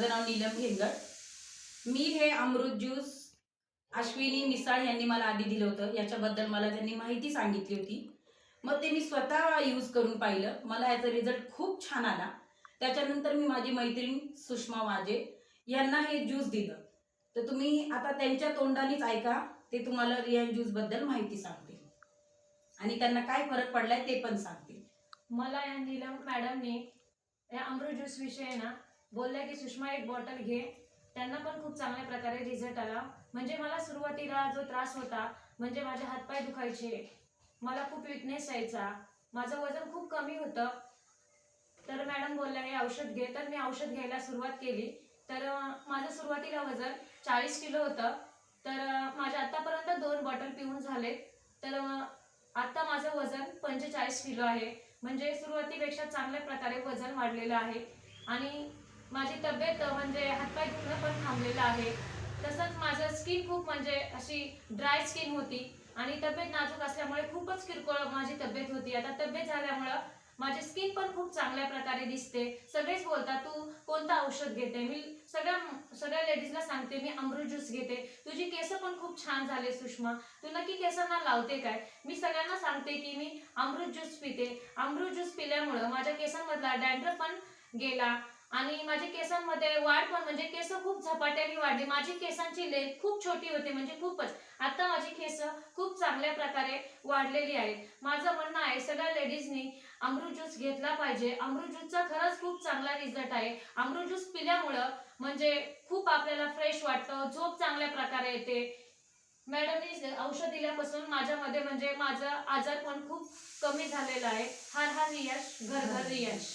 माझं नाव नीलम भेंगड मी हे अमृत ज्यूस अश्विनी मिसाळ यांनी मला आधी दिलं होतं. याच्याबद्दल मला त्यांनी माहिती सांगितली होती. मग ते मी स्वतः यूज करून पाहिलं. मला याचा रिझल्ट खूप छान आला. त्याच्यानंतर मी माझी मैत्रीण सुषमा वाजे यांना हे ज्यूस दिलं. तर तुम्ही आता त्यांच्या तोंडानेच ऐका. ते तुम्हाला रियान ज्यूसबद्दल माहिती सांगतील. आणि त्यांना काय फरक पडलाय ते पण सांगतील. मला या नीलम मॅडमने या अमृत ज्यूस विषयी ना बोलल्या की सुषमा एक बॉटल घे. त्यांना पण खूप चांगल्या प्रकारे रिझल्ट आला. म्हणजे मला सुरुवातीला जो त्रास होता म्हणजे माझे हातपाय दुखायचे मला खूप विकनेस यायचा माझं वजन खूप कमी होतं. तर मॅडम बोलल्या हे औषध घे. तर मी औषध घ्यायला सुरुवात केली. तर माझं सुरुवातीला वजन चाळीस किलो होतं. तर माझे आत्तापर्यंत दोन बॉटल पिऊन झाले तर आत्ता माझं वजन पंचेचाळीस किलो आहे. म्हणजे सुरुवातीपेक्षा चांगल्या प्रकारे वजन वाढलेलं आहे. आणि माझी तब्येत म्हणजे हातपाय दुखणं पण थांबलेलं आहे. तसंच माझं स्किन खूप म्हणजे अशी ड्राय स्किन होती आणि तब्येत नाजूक असल्यामुळे खूपच किरकोळ माझी तब्येत होती. आता तब्येत झाल्यामुळं माझी स्किन पण खूप चांगल्या प्रकारे दिसते. सगळेच बोलतात तू कोणतं औषध घेते? मी सगळ्या सगळ्या लेडीजला सांगते मी अमृत ज्यूस घेते. तुझी केस पण खूप छान झाले सुषमा. तू नक्की केसांना लावते काय? मी सगळ्यांना सांगते की मी अमृत ज्यूस पिते. अमृत ज्यूस पिल्यामुळं माझ्या केसांमधला डॅन्ड्रफ पण गेला. आणि माझ्या केसांमध्ये वाढ पण म्हणजे केस खूप झपाट्याने वाढली. माझी केसांची लेंथ खूप छोटी होती म्हणजे खूपच. आता माझी केस खूप चांगल्या प्रकारे वाढलेली आहेत. माझं म्हणणं आहे सगळ्या लेडीजनी अमृत ज्यूस घेतला पाहिजे. अमृत ज्यूसचा खरंच खूप चांगला रिझल्ट आहे. अमृत ज्यूस पिल्यामुळं म्हणजे खूप आपल्याला फ्रेश वाटतं झोप चांगल्या प्रकारे येते. मॅडमनी औषध दिल्यापासून माझ्यामध्ये म्हणजे माझं आजार पण खूप कमी झालेला आहे. हर हर यश घर घर यश